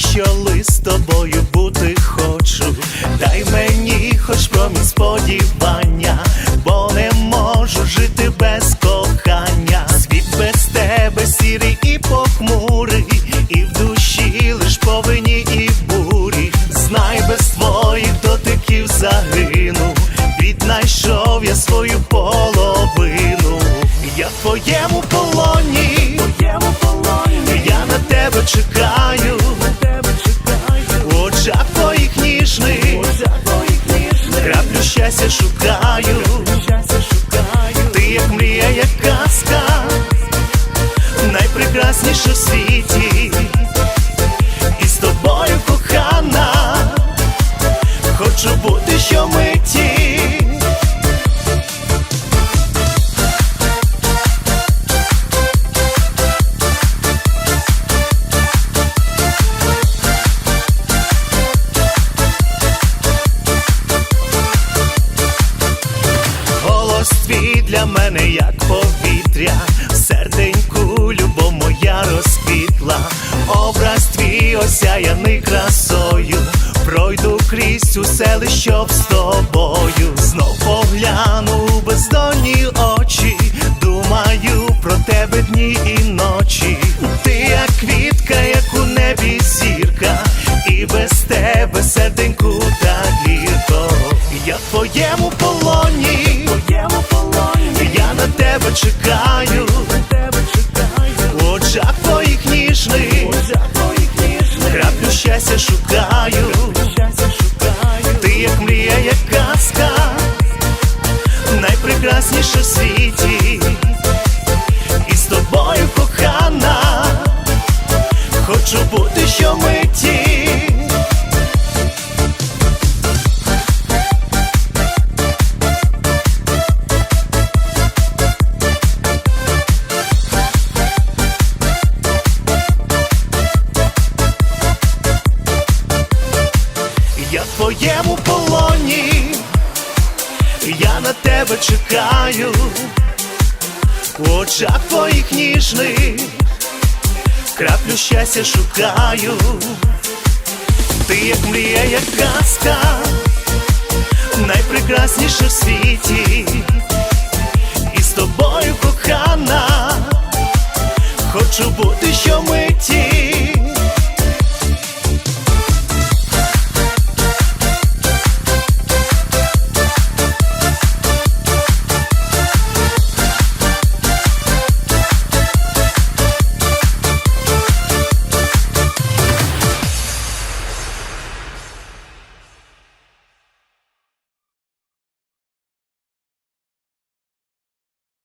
що лист з тобою бути хочу. Дай мені хоч промінь сподівання, бо не можу жити без кохання. Світ без тебе сірий і похмурий, і в душі лиш повинні і бурі. Знай, без твоїх дотиків загину. Віднайшов я свою половину. Краплю щастя шукаю. Ти як мрія, як для мене як повітря, серденьку любов моя розквітла, образ твій осяяний красою, пройду крізь усе щоб з тобою, знов погляну у бездонні очі, думаю про тебе дні і ночі. Ти як квітка, як у небі зірка, і без тебе серденьку так гірко. Я твоєму полоні, тебе чекаю. У очах твоїх ніжних. Краплю щастя шукаю. Ти як мрія, як казка, найпрекрасніша в світі. І з тобою кохана, хочу бути Я в твоєму полоні, я на тебе чекаю, у очах твоїх ніжних, краплю щастя шукаю, ти як мрія, як казка, найпрекрасніша в світі, і з тобою кохана, хочу бути.